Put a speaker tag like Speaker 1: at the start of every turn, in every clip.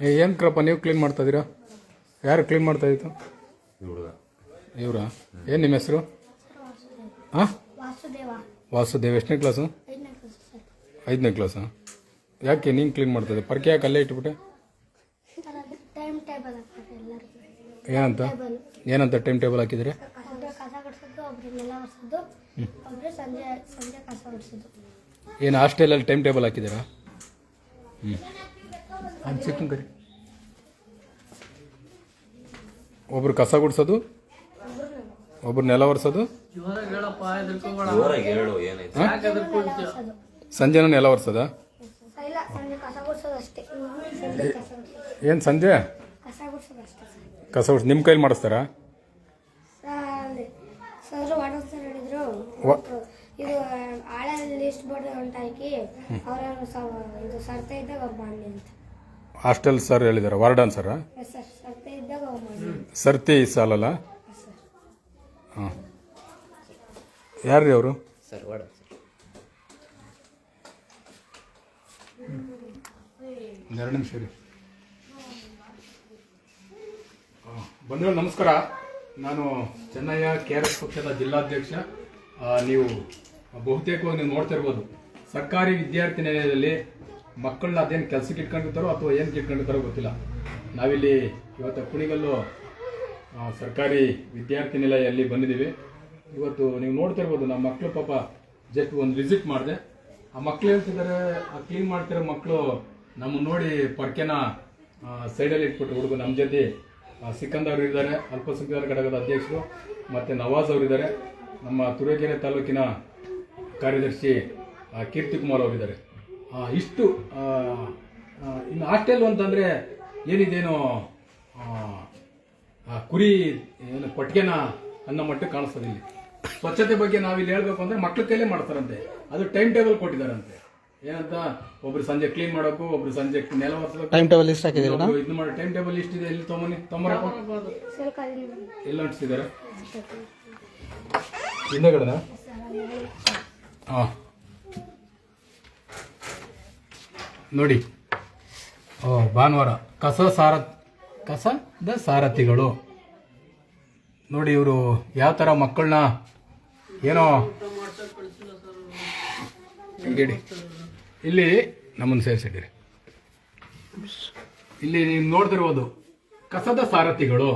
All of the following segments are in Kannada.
Speaker 1: ಏನು ಕ್ರಪ್ಪ ನೀವು ಕ್ಲೀನ್ ಮಾಡ್ತಾ ಇದ್ದೀರಾ ಯಾರು ಕ್ಲೀನ್ ಮಾಡ್ತಾ ಇತ್ತು
Speaker 2: ಹುಡುಗ
Speaker 1: ಇವರಾ? ಏನು ನಿಮ್ಮ ಹೆಸರು? ಹಾಂ
Speaker 3: ವಾಸುದೇವ.
Speaker 1: ವಾಸುದೇವ್ ಎಷ್ಟನೇ ಕ್ಲಾಸು
Speaker 3: ಐದನೇ ಕ್ಲಾಸ್ ಸರ್
Speaker 1: ಐದನೇ ಕ್ಲಾಸಾ ಯಾಕೆ ನೀನು ಕ್ಲೀನ್ ಮಾಡ್ತಾ ಇದ್ದೆ? ಪರ್ಕೆ ಯಾಕೆ ಅಲ್ಲೇ ಇಟ್ಬಿಟ್ಟೆ?
Speaker 3: ಸರ್ ಟೈಮ್ ಟೇಬಲ್ ಹಾಕ್ತಾರೆ ಎಲ್ಲರಿಗೂ.
Speaker 1: ಏನಂತ? ಏನಂತ ಟೈಮ್ ಟೇಬಲ್ ಹಾಕಿದ್ರೆ
Speaker 3: ಸಂಜೆ ಸಂಜೆ ಕಸ
Speaker 1: ಏನು ಹಾಸ್ಟೆಲಲ್ಲಿ ಟೈಮ್ ಟೇಬಲ್ ಹಾಕಿದ್ದೀರಾ? ಹ್ಞೂ ಅದು ಕರಿ. ಒಬ್ರು ಕಸ ಗುಡಿಸೋದು? ಒಬ್ರು ನೆಲ ಒರೆಸೋದು?
Speaker 2: ಸಂಜೆನ
Speaker 3: ನೆಲ ಒರೆಸೋದು
Speaker 1: ಸಂಜೆನೂ ನೆಲ ಒರೆಸೋದಾ?
Speaker 3: ಇಲ್ಲ ಸಂಜೆ ಕಸ ಗುಡಿಸೋದು ಅಷ್ಟೇ. ಸಂಜೆ? ಕಸ ಗುಡಿಸೋದು
Speaker 1: ಏನು ಸಂಜೆ
Speaker 3: ಕಸ
Speaker 1: ಗುಡಿಸ್ ನಿಮ್ಮ ಕೈಲಿ ಮಾಡಿಸ್ತಾರಾ
Speaker 3: ಅಲ್ಲಿ ಸರ್ ವಾರ್ಡನ್ ಸರ್ ಹೇಳಿದ್ರು
Speaker 1: ವ-
Speaker 3: ಇದು ಹಳೆ ಲಿಸ್ಟ್ ಬೋರ್ಡ್ ಉಂಟಾಕಿ ಹಾಕಿ ಇದು ಸರ್ತೆ ಇದ್ದಾಗ ಅವ್ರು ಮಾಡಲಿ ಅಂತ.
Speaker 1: ಹಾಸ್ಟೆಲ್ ಸರ್ ಹೇಳಿದಾರೆ ವಾರ್ಡನ್ ಸರ?
Speaker 3: ಸರ್ ಸರ್ತೆ ಇದ್ದಾಗ ಅವ್ರು ಮಾಡಲಿ
Speaker 1: ಸರ್ತಿ ಸಾಲಲ್ಲ?
Speaker 3: ಅಲ್ಲ ಸರ್
Speaker 1: ಹಾಂ. ಯಾರು ರೀ ಅವರು?
Speaker 2: ಸರ್ ವಾಡ
Speaker 1: ಎರಡು ನಿಮಿಷ ರೀ ಬಂಧುಗಳು ನಮಸ್ಕಾರ. ನಾನು ಚೆನ್ನಯ್ಯ ಕೆ ಆರ್ ಎಸ್ ಪಕ್ಷದ ಜಿಲ್ಲಾಧ್ಯಕ್ಷ. ಆ, ನೀವು ಬಹುತೇಕವಾಗಿ ನೀವು ನೋಡ್ತಾ ಇರ್ಬೋದು, ಸರ್ಕಾರಿ ವಿದ್ಯಾರ್ಥಿ ನಿಲಯದಲ್ಲಿ ಮಕ್ಕಳನ್ನ ಅದೇನು ಕೆಲಸಕ್ಕೆ ಇಟ್ಕೊಂಡಿರ್ತಾರೋ ಅಥವಾ ಏನಕ್ಕೆ ಇಟ್ಕೊಂಡಿರ್ತಾರೋ ಗೊತ್ತಿಲ್ಲ. ನಾವಿಲ್ಲಿ ಇವತ್ತು ಕುಣಿಗಲ್ಲು ಸರ್ಕಾರಿ ವಿದ್ಯಾರ್ಥಿ ನಿಲಯಲ್ಲಿ ಬಂದಿದ್ದೀವಿ. ಇವತ್ತು ನೀವು ನೋಡ್ತಾ ಇರ್ಬೋದು, ನಮ್ಮ ಮಕ್ಕಳು ಪಾಪ ಜಸ್ಟ್ ಒಂದು ವಿಸಿಟ್ ಮಾಡಿದೆ. ಆ ಮಕ್ಕಳು ಹೇಳ್ತಿದ್ದಾರೆ ಆ ಕ್ಲೀನ್ ಮಾಡ್ತಿರೋ ಮಕ್ಕಳು ನಮ್ಮನ್ನು ನೋಡಿ ಪರ್ಕೆನ ಸೈಡಲ್ಲಿ ಇಟ್ಬಿಟ್ಟು ಹುಡುಗ ನಮ್ಮ ಜೊತೆ ಸಿಕಂದರ್ ಅವರು ಇದ್ದಾರೆ ಅಲ್ಪಸಂಖ್ಯಾತರ ಘಟಕದ ಅಧ್ಯಕ್ಷರು, ಮತ್ತು ನವಾಜ್ ಅವರಿದ್ದಾರೆ ನಮ್ಮ ತುರುವೇಕೆರೆ ತಾಲೂಕಿನ ಕಾರ್ಯದರ್ಶಿ ಕೀರ್ತಿ ಕುಮಾರ್ ಅವರಿದ್ದಾರೆ. ಆ, ಇಷ್ಟು ಇನ್ನು ಹಾಸ್ಟೆಲ್ ಅಂತಂದರೆ ಏನಿದೇನೋ ಕುರಿ ಏನು ಕೊಟ್ಟಿಗೆನ ಅನ್ನೋ ಮಟ್ಟಕ್ಕೆ ಕಾಣಿಸ್ತದೆ ಇಲ್ಲಿ. ಸ್ವಚ್ಛತೆ ಬಗ್ಗೆ ನಾವಿಲ್ಲಿ ಹೇಳಬೇಕು ಅಂದರೆ ಮಕ್ಳ ಕೈಲೇ ಮಾಡ್ತಾರಂತೆ. ಅದು ಟೈಮ್ ಟೇಬಲ್ ಕೊಟ್ಟಿದ್ದಾರಂತೆ. ಏನಂತ ಒಬ್ರು ಸಂಜೆ ಕ್ಲೀನ್ ಮಾಡೋಕು ಒಬ್ರು ಸಂಜೆ ನೆಲ ಒರೆಸಬೇಕು.
Speaker 4: ಟೈಮ್ ಟೇಬಲ್ ಲಿಸ್ಟ್ ಹಾಕಿದ್ದೀರಾ?
Speaker 1: ಇದು ಮಾಡಿ ಟೈಮ್ ಟೇಬಲ್ ಲಿಸ್ಟ್ ಇದೆ ಎಲ್ಲಿ ತೊಗೊಂಬನ್ನಿ. ತೊಂಬರಪ್ಪ ಎಲ್ಲ ಅಂಟಿಸಿದ್ದಾರೆ. ಹಿಂದೆಗಡೆನಾ? ಹಾಂ ನೋಡಿ. ಓ, ಭಾನುವಾರ. ಕಸ ಸಾರ, ಕಸದ ಸಾರಥಿಗಳು. ನೋಡಿ ಇವರು ಯಾವ ಥರ ಮಕ್ಕಳನ್ನ ಏನೋ ಹೇಳಿ ಇಲ್ಲಿ ನಮ್ಮನ್ನು ಸೇರಿಸಿದ್ದೀರಿ. ಇಲ್ಲಿ ನೀವು ನೋಡ್ತಿರ್ಬೋದು ಕಸದ ಸಾರಥಿಗಳು.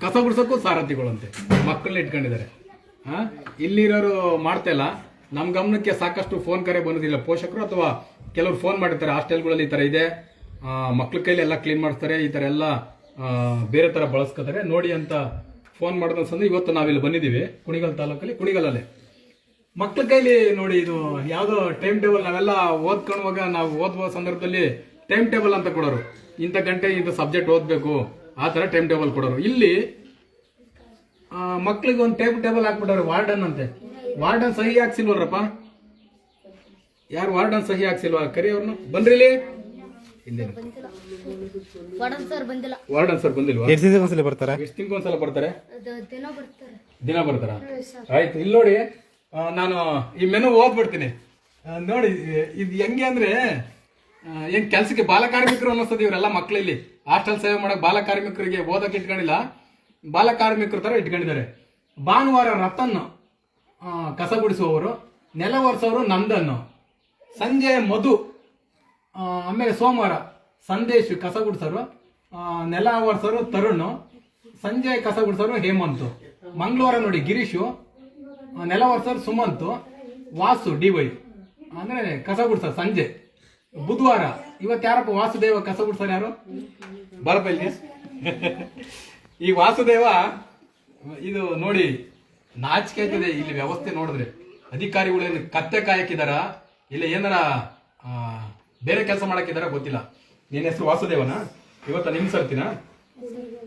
Speaker 1: ಕಸ ಗುಡ್ಸೋಕ್ಕೂ ಸಾರಥಿಗಳು ಅಂತೆ ಮಕ್ಕಳನ್ನ ಇಟ್ಕೊಂಡಿದ್ದಾರೆ. ಹಾಂ? ಇಲ್ಲಿರೋರು ಮಾಡ್ತಾ ಇಲ್ಲ. ನಮ್ಮ ಗಮನಕ್ಕೆ ಸಾಕಷ್ಟು ಫೋನ್ ಕರೆ ಬಂದಿಲ್ಲ ಪೋಷಕರು ಅಥವಾ ಕೆಲವರು ಫೋನ್ ಮಾಡಿರ್ತಾರೆ ಹಾಸ್ಟೆಲ್ಗಳಲ್ಲಿ ಈ ಥರ ಇದೆ. ಮಕ್ಳ ಕೈಲಿ ಎಲ್ಲ ಕ್ಲೀನ್ ಮಾಡ್ತಾರೆ ಈ ಥರ ಎಲ್ಲ ಬೇರೆ ಥರ ಬಳಸ್ಕೋತಾರೆ. ನೋಡಿ ಅಂತ ಫೋನ್ ಮಾಡಿದ ಸಂದ್ರೆ ಇವತ್ತು ನಾವಿಲ್ಲಿ ಬಂದಿದ್ದೀವಿ, ಕುಣಿಗಲ್ ತಾಲೂಕಲ್ಲಿ, ಕುಣಿಗಲಲ್ಲೇ. ಮಕ್ಳ ಕೈಲಿ ನೋಡಿ ಇದು ಯಾವುದೋ ಟೈಮ್ ಟೇಬಲ್ ನಾವೆಲ್ಲ ಓದ್ಕೊಳ್ಳುವಾಗ ನಾವು ಓದುವ ಸಂದರ್ಭದಲ್ಲಿ ಟೈಮ್ ಟೇಬಲ್ ಅಂತ ಕೊಡೋರು. ಇಂಥ ಗಂಟೆ ಇಂಥ ಸಬ್ಜೆಕ್ಟ್ ಓದಬೇಕು, ಆ ಥರ ಟೈಮ್ ಟೇಬಲ್ ಕೊಡೋರು. ಇಲ್ಲಿ ಮಕ್ಳಿಗೆ ಒಂದು ಟೈಮ್ ಟೇಬಲ್ ಹಾಕ್ಬಿಟ್ಟವ್ರು ವಾರ್ಡನ್ ಅಂತೆ. ವಾರ್ಡನ್ ಸಹಿ ಹಾಕ್ಸಿಲ್ವಲ್ರಪ್ಪ? ಯಾರು ವಾರ್ಡನ್ ಸಹಿ ಹಾಕ್ಸಿಲ್ವಾ? ಕರಿ ಅವ್ರನ್ನು. ಬನ್ರಿ ಇಲ್ಲಿ. ಹಿಂದೆ
Speaker 3: ವಾರ್ಡನ್ ಸರ್ ಬಂದಿಲ್ಲ.
Speaker 1: ವಾರ್ಡನ್ ಸರ್ ಬಂದಿಲ್ವಾ?
Speaker 4: ಎಷ್ಟು ದಿವಸ ಒಂದ್ಸಲ ಬರ್ತಾರೆ?
Speaker 1: ಎಷ್ಟು ತಿಂಗಳು ಒಂದ್ಸಲ ಬರ್ತಾರೆ.
Speaker 3: ದಿನ ಬರ್ತಾರೆ?
Speaker 1: ಆಯ್ತು ಇಲ್ಲಿ ನೋಡಿ ಆ, ನಾನು ಈ ಮೆನು ಓದ್ಬಿಡ್ತೀನಿ. ಆ, ನೋಡಿ ಇದು ಹೆಂಗೆ ಅಂದ್ರೆ ಆ, ಏನ್ ಕೆಲ್ಸಕ್ಕೆ ಬಾಲ ಕಾರ್ಮಿಕರು ಅನ್ನಿಸ್ತದೆ ಇವರೆಲ್ಲ ಮಕ್ಕಳಲ್ಲಿ ಹಾಸ್ಟೆಲ್ ಸೇವೆ ಮಾಡಕ್ ಬಾಲ ಕಾರ್ಮಿಕರಿಗೆ ಓದಕ್ಕೆ ಇಟ್ಕೊಂಡಿಲ್ಲ. ಬಾಲ ಕಾರ್ಮಿಕರ ತರ ಇಟ್ಕೊಂಡಿದ್ದಾರೆ. ಭಾನುವಾರ ರತನ್ ಕಸ ಗುಡಿಸುವವರು, ನೆಲ ಒರೆಸೋರು ನಂದನ್ನು. ಸಂಜೆ ಮಧು ಆಮೇಲೆ ಸೋಮವಾರ ಸಂದೇಶ್ ಕಸ ಗುಡಿಸೋರು ನೆಲ ಒರೆಸೋರು ತರುಣ್, ಸಂಜೆ ಕಸ ಗುಡಿಸೋರು ಹೇಮಂತು. ಮಂಗಳವಾರ ನೋಡಿ ಗಿರೀಶು ನೆಲ ಒರೆಸೋರು ಸುಮಂತು, ವಾಸು ಡಿ ವೈ. ಅಂದ್ರೆ ಕಸ ಗುಡಿಸೋರು ಸಂಜೆ. ಬುಧವಾರ, ಇವತ್ತು ಯಾರಪ್ಪ ವಾಸುದೇವ ಕಸ ಗುಡಿಸೋರು ಯಾರು? ಬರಬಲ್ಲಿ ಈ ವಾಸುದೇವ, ಇದು ನೋಡಿ ನಾಚಿಕೆ ಆಯ್ತದೆ ಇಲ್ಲಿ ವ್ಯವಸ್ಥೆ ನೋಡಿದ್ರೆ ಅಧಿಕಾರಿಗಳು ಏನು ಕತ್ತೆ ಕಾಯಕ್ಕಿದಾರ? ಇಲ್ಲ ಏನಾರ ಆ, ಬೇರೆ ಕೆಲಸ ಮಾಡಕ್ಕಿದಾರ ಗೊತ್ತಿಲ್ಲ. ನಿನ್ನ ಹೆಸರು ವಾಸುದೇವನ? ಇವತ್ತ ನಿಮ್ ಸರ್ತಿನ?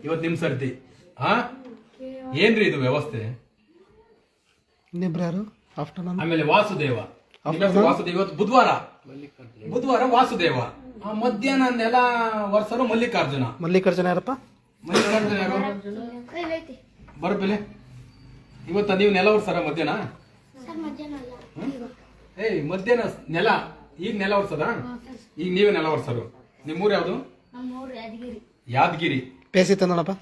Speaker 1: ಇವತ್ತು ನಿಮ್ ಸರ್ತಿ. ಆ? ಏನ್ರಿ ಇದು ವ್ಯವಸ್ಥೆ?
Speaker 4: ಇನ್ನಿಬ್ರು ಯಾರು? ಆಫ್ಟರ್ನೂನ್
Speaker 1: ಆಮೇಲೆ ವಾಸುದೇವ. ವಾಸುದೇವ. ಇವತ್ತು ಬುಧವಾರ. ಬುಧವಾರ ವಾಸುದೇವ. ಆ, ಮಧ್ಯಾಹ್ನ ನೆಲ ವರ್ಷರು ಮಲ್ಲಿಕಾರ್ಜುನ.
Speaker 4: ಮಲ್ಲಿಕಾರ್ಜುನ ಯಾರಪ್ಪ?
Speaker 1: ಮಲ್ಲಿಕಾರ್ಜುನ ಯಾರು? ಬರಬೇಲೆ ಇವತ್ತ ನೀವು ನೆಲ ಒರ್ಸಾರ ಮಧ್ಯಾಹ್ನ? ಏಯ್ ಮಧ್ಯಾಹ್ನ ನೆಲ. ಈಗ ನೆಲ ಒರ್ಸದ ಈಗ ನೀವೇ ನೆಲ ಒರ್ಸೋರು ನಿಮ್ಮೂರು ಯಾವುದು?
Speaker 3: ಯಾವ್ದು ಯಾದಗಿರಿ.
Speaker 1: ಯಾದಗಿರಿ.
Speaker 4: ಪೇಸಿ ತಂದಣಪ್ಪ.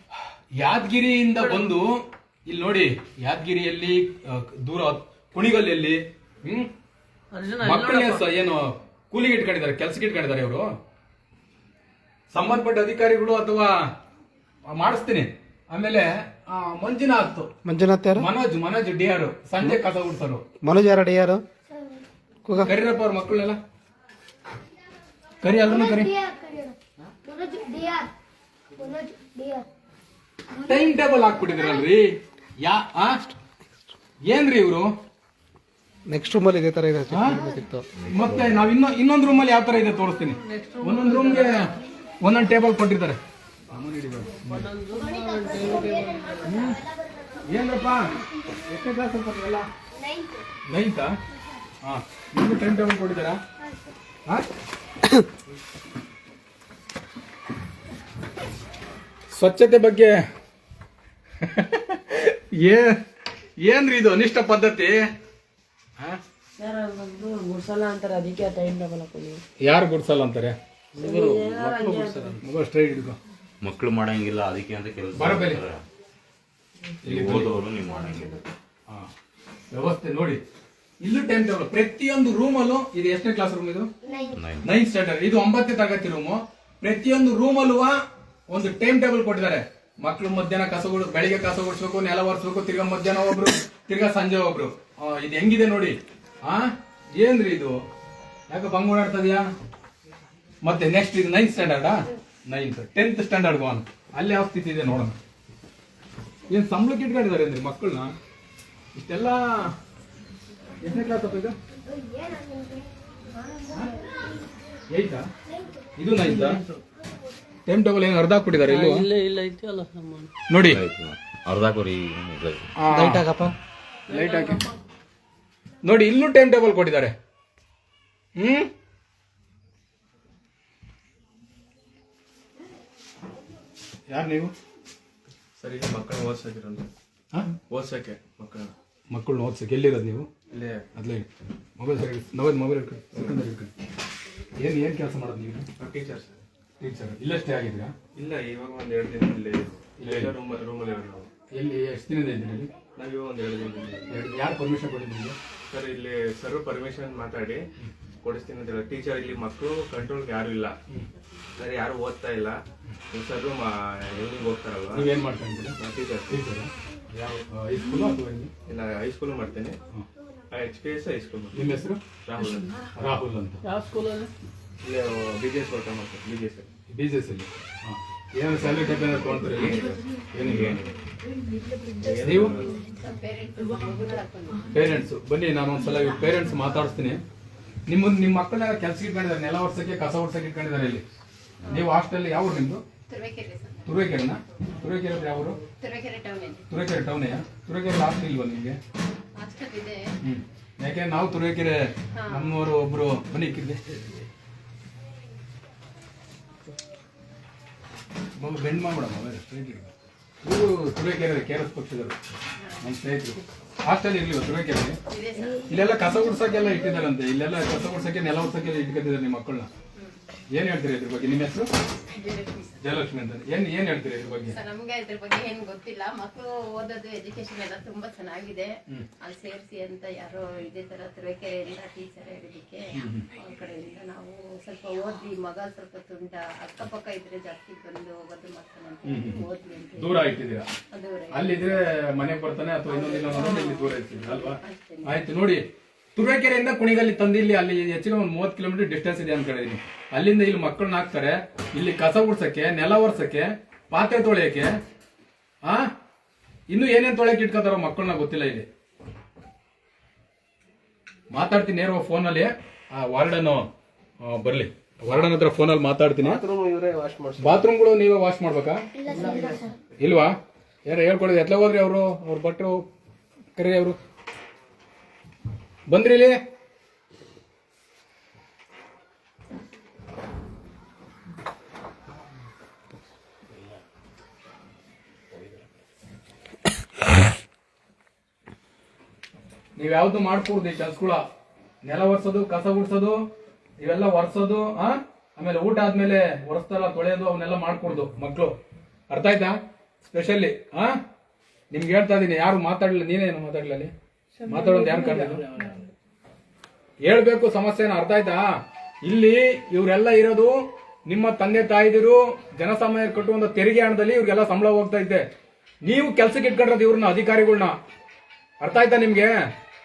Speaker 1: ಯಾದಗಿರಿಯಿಂದ ಬಂದು ಇಲ್ಲಿ ನೋಡಿ ಯಾದಗಿರಿಯಲ್ಲಿ ದೂರ ಕುಣಿಗಲ್ಲಿಯಲ್ಲಿ ಹ್ಮ್?
Speaker 2: ಅರ್ಜುನ
Speaker 1: ಮಕ್ಕಳೇ ಸ- ಏನು ಕೂಲಿಗೆ ಇಟ್ಕೊಂಡಿದ್ದಾರೆ ಕೆಲ್ಸಕ್ಕೆ ಇಟ್ಕೊಂಡಿದ್ದಾರೆ ಇವರು. ಸಂಬಂಧಪಟ್ಟ ಅಧಿಕಾರಿಗಳು ಅಥವಾ ಮಾಡಿಸ್ತೀನಿ. ಆಮೇಲೆ ಮಂಜುನಾಥ್.
Speaker 4: ಮಂಜುನಾಥ್ ಯಾರು?
Speaker 1: ಮನೋಜ್ ಮನೋಜ್ ಡಿ ಆರ್ ಸಂಜೆ ಕಸ ಉಡ್ಸೋರು.
Speaker 4: ಮನೋಜ್ ಯಾರ ಡಿ ಯಾರು ಕೂಗ.
Speaker 1: ಕರೀರಪ್ಪ ಅವ್ರ ಮಕ್ಕಳನ್ನೆಲ್ಲ? ಕರಿ ಅಲ್ಲೂ ಕರಿ. Time table ಹಾಕ್ಬಿಟ್ಟಿದ್ರಲ್ರಿ. ಯಾ ಆ? ಏನ್ರಿ ಇವರು?
Speaker 4: ನೆಕ್ಸ್ಟ್ ರೂಮಲ್ಲಿ ಇದೇ ತರ ಇದೆ.
Speaker 1: ಮತ್ತೆ ನಾವ್ ಇನ್ನೊಂದ್ ಇನ್ನೊಂದು ರೂಮಲ್ಲಿ ಯಾವ ತರ ಇದೆ ತೋರಿಸ್ತೀನಿ. ಒಂದೊಂದ್ ರೂಮ್ಗೆ ಒಂದೊಂದ್ ಟೇಬಲ್ ಕೊಟ್ಟಿರ್ತಾರೆ ಹ್ಮ್. ಏನ್ರಪ್ಪ? ಎಷ್ಟನೇ ಕ್ಲಾಸ್
Speaker 3: ನೈನ್ತ್
Speaker 1: ಹಾ. ನಿಮ್ಗೆ ಟೈಮ್ ಟೇಬಲ್ ಕೊಟ್ಟಿದ್ದಾರಾ? ಹಾ? ಸ್ವಚ್ಛತೆ ಬಗ್ಗೆ ಏ ಏನ್ರಿ ಇದು ಅನಿಷ್ಟ ಪದ್ಧತಿ? ಹಾ?
Speaker 5: ಸರ್ ನಮ್ದು ಗುಡ್ಸಲ್ಲ ಅಂತಾರೆ ಅದಕ್ಕೆ ಟೈಮ್ ಟೇಬಲ್ ಹಾಕೊಳ್ಳಿ.
Speaker 1: ಯಾರು ಗುಡ್ಸಲ್ಲ ಅಂತಾರೆ? ಮಗು ಸ್ಟ್ರೈಟ್ ಹಿಡ್ಕೊ.
Speaker 2: ಮಕ್ಕಳು ಮಾಡಂಗಿಲ್ಲ ಅದಕ್ಕೆ ಅಂತ ಕೆಲಸ
Speaker 1: ಬರಬೇಡಿ.
Speaker 2: ಓದೋರು ನೀವು ಮಾಡಂಗಿಲ್ಲ.
Speaker 1: ಹಾ. ವ್ಯವಸ್ಥೆ ನೋಡಿ. ಇಲ್ಲೂ ಟೈಮ್ ಟೇಬಲ್ ಪ್ರತಿಯೊಂದು ರೂಮಲ್ಲೂ ಇದು ಎಷ್ಟನೇ ಕ್ಲಾಸ್ ರೂಮ್ ಇದು?
Speaker 2: ನೈನ್
Speaker 1: ಸ್ಟ್ಯಾಂಡರ್ಡ್ ಇದು ಒಂಬತ್ತನೇ ತರಗತಿ ರೂಮು ಪ್ರತಿಯೊಂದು ರೂಮಲ್ಲೂ ಒಂದು ಟೈಮ್ ಟೇಬಲ್ ಕೊಟ್ಟಿದ್ದಾರೆ. ಮಕ್ಕಳು ಮಧ್ಯಾಹ್ನ ಕಸ ಗುಡ್ ಬೆಳಿಗ್ಗೆ ಕಸ ಗುಡಿಸ್ಬೇಕು ನೆಲ ಒರೆಸ್ಬೇಕು ತಿರ್ಗಾ ಮಧ್ಯಾಹ್ನ ಒಬ್ರು ತಿರ್ಗಾ ಸಂಜೆ ಒಬ್ರು. ಆ, ಇದು ಹೆಂಗಿದೆ ನೋಡಿ? ಆ ಏನ್ರಿ ಇದು? ಯಾಕೆ ಬಂಗ್ ಓಡಾಡ್ತದ್ಯಾ ಮತ್ತೆ ನೆಕ್ಸ್ಟ್ ಇದು ನೈನ್ತ್ ಸ್ಟ್ಯಾಂಡರ್ಡಾ ನೈನ್ತ್ ಟೆಂತ್ ಸ್ಟ್ಯಾಂಡರ್ಡ್ ಒನ್ ಅಲ್ಲಿ ಯಾವ ಸ್ಥಿತಿ ಇದೆ ನೋಡೋಣ. ಏನು ಸಂಬಳಕ್ಕೆ ಇಟ್ಕೊಂಡಿದ್ದಾರೆ ಅಂದ್ರೆ ಮಕ್ಕಳನ್ನ? ಇಷ್ಟೆಲ್ಲ ಎಷ್ಟನೇ ಕ್ಲಾಸ್ ಅಪ್ಪ ಇದು? ಏಯ್ತಾ ಇದು ನೈನ್ತಾ ಟೈಮ್ ಟೇಬಲ್ ಏನು ಅರ್ಧ ಹಾಕ್ಬಿಟ್ಟಿದ್ದಾರೆ ಇಲ್ಲೂ
Speaker 5: ಇಲ್ಲ ಇಲ್ಲ ಇತ್ತಲ್ಲ ಅಲ್ಲ
Speaker 1: ನೋಡಿ.
Speaker 2: ಆಯ್ತು. ಅರ್ಧ ಕೊರಿ
Speaker 4: ಲೈಟ್ ಹಾಕಪ್ಪ.
Speaker 1: ಲೈಟ್ ಹಾಕಿ. ನೋಡಿ ಇಲ್ಲೂ ಟೈಮ್ ಟೇಬಲ್ ಕೊಟ್ಟಿದ್ದಾರೆ. ಹ್ಮ್? ಯಾರು ನೀವು?
Speaker 6: ಸರಿ ಮಕ್ಕಳ ಓದ್ಸೋಕಿರೋದು
Speaker 1: ಹಾಂ?
Speaker 6: ಓದ್ಸಕ್ಕೆ ಮಕ್ಕಳ
Speaker 1: ಮಕ್ಕಳನ್ನ ಓದ್ಸೋಕೆ ಎಲ್ಲಿರೋದು ನೀವು?
Speaker 6: ಇಲ್ಲೇ.
Speaker 1: ಅದ್ಲೇ. ಮೊಬೈಲ್ ಸರಿ ನವದ್ ಮೊಬೈಲ್ ಇಟ್ಕೊಂಡು ಸೆಕೆಂಡರಿ ಇಟ್ಕೊಂಡು ಏನು ಏನು ಕೆಲಸ ಮಾಡೋದು ನೀವು?
Speaker 6: Teacher sir.
Speaker 1: ಟೀಚರ್ ಇಲ್ಲಷ್ಟೇ ಆಗಿದ್ರಾ
Speaker 6: ಇಲ್ಲ ಇವಾಗ ಒಂದು ಎರಡು ದಿನ ಇಲ್ಲೇ ಇಲ್ಲೇ ರೂಮ್ ರೂಮಲ್ಲಿ ನಾವು.
Speaker 1: ಎಲ್ಲಿ ಎಷ್ಟು ದಿನದ ಇದ್ದೀರಿ? ಇಲ್ಲಿ
Speaker 6: ನಾವು ಇವಾಗ ಒಂದು ಎರಡು ದಿನ ಇಲ್ಲಿ
Speaker 1: ಎರಡು ಯಾರು ಪರ್ಮಿಷನ್ ಕೊಟ್ಟಿದ್ದೀವಿ
Speaker 6: ಸರ್ ಇಲ್ಲಿ ಸರ್ ಪರ್ಮಿಷನ್ ಮಾತಾಡಿ ಕೊಡಿಸ್ತೀನಿ ಅಂತ ಹೇಳಿ. ಟೀಚರ್ ಇಲ್ಲಿ ಮಕ್ಕಳು ಕಂಟ್ರೋಲ್ಗೆ ಯಾರು ಇಲ್ಲ. ಸರ್ ಯಾರು ಓದ್ತಾ ಇಲ್ಲ? ಸರ್ ಎಲ್ಲಿಗೆ ಹೋಗ್ತಾರಲ್ವಾ?
Speaker 1: ನೀವೇನು ಮಾಡ್ತಾ ಇದ್ದೀರಾ?
Speaker 6: ಟೀಚರ್
Speaker 1: ಟೀಚರ್ ಯಾವ ಹೈಸ್ಕೂಲು ಅಥವಾ ಎಲ್ಲಿ?
Speaker 6: ಇಲ್ಲ ಹೈಸ್ಕೂಲ್ ಮಾಡ್ತೇನೆ. ಎಚ್ ಪಿ ಎಸ್ ಹೈಸ್ಕೂಲ್
Speaker 1: ನಿಮ್ಮ ಹೆಸರು?
Speaker 6: ರಾಹುಲ್ ಅಂತ.
Speaker 1: ರಾಹುಲ್ ಅಂತ.
Speaker 5: ಯಾವ ಸ್ಕೂಲಲ್ಲಿ
Speaker 6: ಇಲ್ಲೇ ಬಿ ಜಿ ಎಸ್ ವರ್ಕ್ ಮಾಡ್ತಾರೆ B G S
Speaker 1: B J ಅಲ್ಲಿ. ಹಾಂ. ಏನು ಸ್ಯಾಲ್ರಿ ಟೈಪ್ ಏನಾದ್ರು ತೊಗೊಳ್ತಾರೆ ಏನಿಗೆ ನೀವು? ಪೇರೆಂಟ್ಸು ಬನ್ನಿ ನಾನು ಒಂದ್ಸಲ ಪೇರೆಂಟ್ಸ್ ಮಾತಾಡಿಸ್ತೀನಿ. ನಿಮ್ಮ ನಿಮ್ಮ ಮಕ್ಕಳ ಕೆಲ್ಸಕ್ಕೆ ಇಟ್ಕೊಂಡಿದ್ದಾರೆ ನೆಲ ವರ್ಷಕ್ಕೆ ಕಸ ವರ್ಷಕ್ಕೆ ಇಟ್ಕೊಂಡಿದ್ದಾರೆ ಇಲ್ಲಿ. ನೀವು ಹಾಸ್ಟೆಲ್ ಯಾವ ಊರು ನಿಮ್ದು?
Speaker 7: ತುರುವೇಕೆರೆ ಸರ್.
Speaker 1: ತುರುವೇಕೆರೆನಾ? ತುರುವೇಕೆರೆ ಯಾವ ಊರು?
Speaker 7: ತುರುವೇಕೆರೆ
Speaker 1: ಟೌನೆಯಾ ತುರುವೇಕೆರೆ ಹಾಸ್ಟೆಲ್ ಇಲ್ವಾ ನಿಮಗೆ? ಹ್ಞೂ ಯಾಕೆ ನಾವು ತುರುವೇಕೆರೆ ನಮ್ಮವರು ಒಬ್ರು ಮನೆ ಇಕ್ಕಿದ್ದೆ ಬೆಂಡ್ ಮಾಡ್ಬಿಡಮ್ಮ ಇವರು ತುರುವೇಕೆರೆ ಕೆ ಎಸ್ ಪಕ್ಷದವರು ನಮ್ಮ ಸ್ನೇಹಿತರು. ಹಾಸ್ಟೆಲ್ ಇರ್ಲಿವ ತುರುವೇಕೆರೆ? ಇಲ್ಲೆಲ್ಲ ಕಸ ಗುಡ್ಸಕ್ಕೆಲ್ಲ ಇಟ್ಟಿದ್ದಾರಂತೆ. ಇಲ್ಲೆಲ್ಲ ಕಸ ಗುಡ್ಸಕ್ಕೆ ನೆಲ ಉಡ್ಸಕ್ಕೆಲ್ಲ ಇಟ್ಕೊಂಡಿದ್ದಾರೆ ನಿಮ್ಮ ಮಕ್ಕಳನ್ನ. ಏನ್ ಹೇಳ್ತೀರಿ ಇದ್ರ ಬಗ್ಗೆ? ನಿಮ್ಮ ಹೆಸರು?
Speaker 7: ಜಯಲಕ್ಷ್ಮಿ
Speaker 1: ಅಂತ ಏನ್ ಏನ್ ಹೇಳ್ತೀರಿ ಇದ್ರ ಬಗ್ಗೆ?
Speaker 7: ಸರ್ ನಮ್ಗೆ ಇದ್ರ ಬಗ್ಗೆ ಏನ್ ಗೊತ್ತಿಲ್ಲ. ಮಕ್ಕಳು ಓದೋದು ಎಜುಕೇಶನ್ ಎಲ್ಲ ತುಂಬಾ ಚೆನ್ನಾಗಿದೆ. ಅಲ್ಲಿ ಸೇರಿಸಿ ಅಂತ ಯಾರೋ ಇದೇ ತರ ತುರುವೇಕೆರೆಯಿಂದ ಟೀಚರ್ ಹೇಳಿದಕ್ಕೆ ಅವ್ರ ಕಡೆಯಿಂದ ನಾವು ಸ್ವಲ್ಪ ಓದಿ ಮಗ ಸ್ವಲ್ಪ ತುಂಟ. ಅಕ್ಕಪಕ್ಕ ಇದ್ರೆ ಜಾಸ್ತಿ ಬಂದು ಓದೋದು ಮಾಡ್ತಾನೆ ಅಂತ ಓದ್ಲಿ ಅಂತ
Speaker 1: ದೂರ
Speaker 7: ಆಯ್ತಿದ್ದೀರಾ?
Speaker 1: ಅಲ್ಲಿದ್ರೆ ಮನೆಗೆ ಬರ್ತಾನೆ ಅಥವಾ ಇನ್ನೊಂದಿಲ್ಲ ದೂರ ಇರ್ತೀವಿ ಅಲ್ವಾ? ಆಯ್ತು ನೋಡಿ. ತುರುವೇಕೆರೆಯಿಂದ ಕುಣಿಗಲ್ಲಿ ತಂದು ಇಲ್ಲಿ ಅಲ್ಲಿ ಹೆಚ್ಚಿನ ಒಂದು ಮೂವತ್ತು ಕಿಲೋಮೀಟರ್ ಡಿಸ್ಟೆನ್ಸ್ ಇದೆ ಅನ್ಕೊಂಡಿದೀನಿ ಅಲ್ಲಿಂದ ಇಲ್ಲಿ ಮಕ್ಕಳನ್ನ ಹಾಕ್ತಾರೆ. ಇಲ್ಲಿ ಕಸ ಗುಡ್ಸಕ್ಕೆ ನೆಲ ಒರ್ಸಕ್ಕೆ ಪಾತ್ರೆ ತೊಳೆಯಕ್ಕೆ ಆ? ಇನ್ನು ಏನೇನು ತೊಳೆಯಕ್ಕೆ ಇಟ್ಕೋತಾರೋ ಮಕ್ಕಳನ್ನ ಗೊತ್ತಿಲ್ಲ ಇಲ್ಲಿ. ಮಾತಾಡ್ತೀನಿ ನೇರ ಫೋನಲ್ಲಿ ಆ ವಾರ್ಡನ್ ಬರ್ಲಿ. ವಾರ್ಡನ್ ಹತ್ರ ಫೋನಲ್ಲಿ ಮಾತಾಡ್ತೀನಿ. ಬಾತ್ರೂಮ್ಗಳು ನೀವೇ ವಾಶ್ ಮಾಡ್ಬೇಕಾ? ಇಲ್ವಾ? ಯಾರು ಹೇಳ್ಕೊಳ್ಳಿ ಎತ್ಲ ಹೋದ್ರಿ ಅವರು? ಅವ್ರ ಭಟ್ರು ಕರೆ ಅವರು ಬಂದ್ರಿ ಇಲ್ಲಿ. ನೀವ್ ಯಾವ್ದು ಮಾಡ್ಕೊಡ್ದು ಕೆಲ್ಸಗಳ? ನೆಲ ಒರ್ಸೋದು, ಕಸ ಗುಡ್ಸೋದು, ಇವೆಲ್ಲ ಒರ್ಸೋದು ಹಾ ಆಮೇಲೆ ಊಟ ಆದ್ಮೇಲೆ ಒರೆಸ್ತಾರ ತೊಳೆಯೋದು, ಅವನ್ನೆಲ್ಲ ಮಾಡ್ಕೊಡ್ದು ಮಕ್ಕಳು ಅರ್ಥ ಆಯ್ತಾ? ಸ್ಪೆಷಲಿ ಹಾ ನಿಮ್ಗೆ ಹೇಳ್ತಾ ಇದೀನಿ, ಯಾರು ಮಾತಾಡ್ಲಿಲ್ಲ, ನೀನೇನು ಮಾತಾಡ್ಲಿಲ್ಲ ಮಾತಾಡೋದು ಯಾರು ಕಾರಣ ಹೇಳ್ಬೇಕು ಸಮಸ್ಯೆನ ಅರ್ಥ ಆಯ್ತಾ? ಇಲ್ಲಿ ಇವರೆಲ್ಲ ಇರೋದು ನಿಮ್ಮ ತಂದೆ ತಾಯಿದಿರು ಜನಸಾಮಾನ್ಯ ಕಟ್ಟುವಂತ ತೆರಿಗೆ ಹಣದಲ್ಲಿ ಇವ್ರಿಗೆಲ್ಲ ಸಂಬಳ ಹೋಗ್ತಾ ಇದ್ದೆ ನೀವು ಕೆಲ್ಸಕ್ಕೆ ಇಟ್ಕೊಂಡಿರೋದು ಇವ್ರನ್ನ ಅಧಿಕಾರಿಗಳನ್ನ ಅರ್ಥ ಆಯ್ತಾ ನಿಮ್ಗೆ?